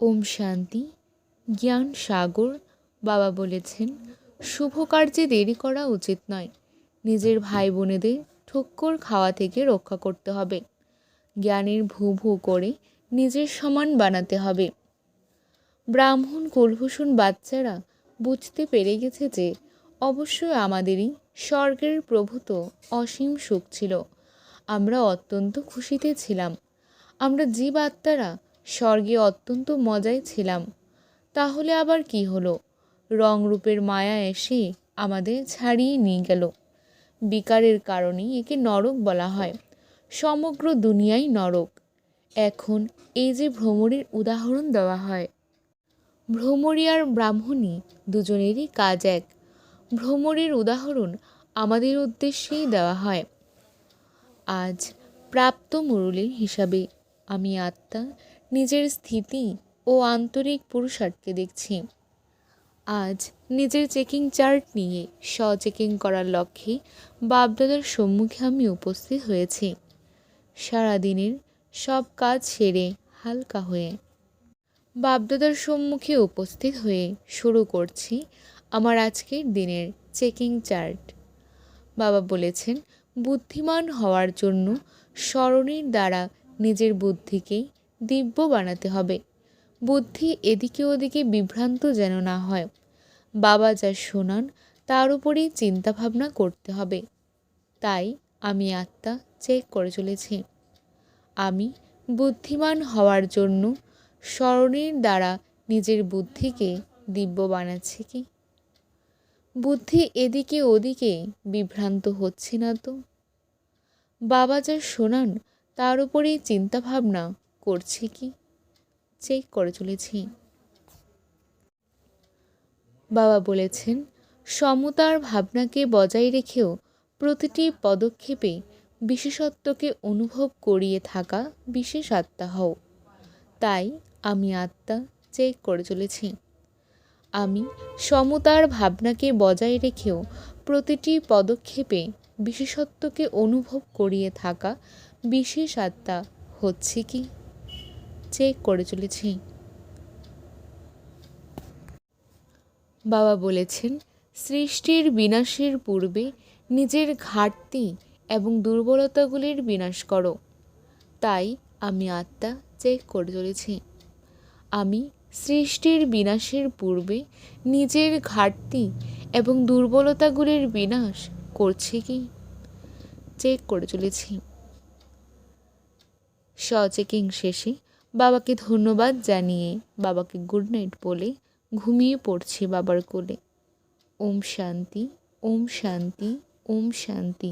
ওম শান্তি, জ্ঞান সাগর, বাবা বলেছেন, শুভ কার্যে দেরি করা উচিত নয়। নিজের ভাই বোনেদের ঠক্কর খাওয়া থেকে রক্ষা করতে হবে। জ্ঞানের ভু ভু করে নিজের সমান বানাতে হবে। ব্রাহ্মণ, কুলভূষণ বাচ্চারা বুঝতে পেরে গেছে যে, অবশ্যই আমাদেরই স্বর্গের প্রভূত অসীম সুখ ছিল। আমরা অত্যন্ত খুশিতে ছিলাম। আমরা জীব আত্মারা স্বর্গে অত্যন্ত মজায় ছিলাম। তাহলে আবার কি হলো? রংরূপের মায়া এসে আমাদের ছাড়িয়ে নিয়ে গেল। বিকারের কারণেই একে নরক বলা হয়। সমগ্র দুনিয়াই নরক। এখন এই যে ভ্রমরের উদাহরণ দেওয়া হয়। ভ্রমরী আর ব্রাহ্মণী দুজনেরই কাজ এক। ভ্রমরের উদাহরণ আমাদের উদ্দেশ্যেই দেওয়া হয়। আজ প্রাপ্ত মুরলীর হিসাবে আমি আত্মা নিজের স্থিতি ও আন্তরিক পুরুষার্থকে দেখছি। আজ নিজের চেকিং চার্ট নিয়ে স্ব চেকিং করার লক্ষ্যে বাপদাদার সম্মুখে আমি উপস্থিত হয়েছি। সারাদিনের সব কাজ সেরে হালকা হয়ে বাপদাদার সম্মুখে উপস্থিত হয়ে শুরু করছি আমার আজকের দিনের চেকিং চার্ট। বাবা বলেছেন, বুদ্ধিমান হওয়ার জন্য স্মরণের দ্বারা নিজের বুদ্ধিকে দিব্য বানাতে হবে। বুদ্ধি এদিকে ওদিকে বিভ্রান্ত যেন না হয়। বাবা যা শোনান, তার উপরেই চিন্তাভাবনা করতে হবে। তাই আমি আত্মা চেক করে চলেছি। আমি বুদ্ধিমান হওয়ার জন্য স্মরণের দ্বারা নিজের বুদ্ধিকে দিব্য বানাচ্ছি কি? বুদ্ধি এদিকে ওদিকে বিভ্রান্ত হচ্ছে না তো? বাবা যা শোনান, তার উপরেই চিন্তাভাবনা করছি কি? চেক করে চলেছি বাবা বলেছেন, সমতার ভাবনাকে বজায় রেখেও প্রতিটি পদক্ষেপে বিশেষত্বকে অনুভব করিয়ে থাকা বিশেষ আত্মা হও। তাই আমি আত্মা চেক করে চলেছি আমি সমতার ভাবনাকে বজায় রেখেও প্রতিটি পদক্ষেপে বিশেষত্বকে অনুভব করিয়ে থাকা বিশেষ আত্মা হচ্ছে কি? চেক করে চলেছি। বাবা বলেছেন, সৃষ্টির বিনাশের পূর্বে নিজের ঘাটতি এবং দুর্বলতাগুলির বিনাশ করো। তাই আমি আত্মা চেক করে চলেছি। আমি সৃষ্টির বিনাশের পূর্বে নিজের ঘাটতি এবং দুর্বলতাগুলির বিনাশ করছে কি? চেক করে চলেছি। স চেকিং শেষে বাবাকে ধন্যবাদ জানিয়ে বাবাকে গুড নাইট বলে ঘুমিয়ে পড়ছে বাবার কোলে। ওম শান্তি ওম শান্তি ওম শান্তি।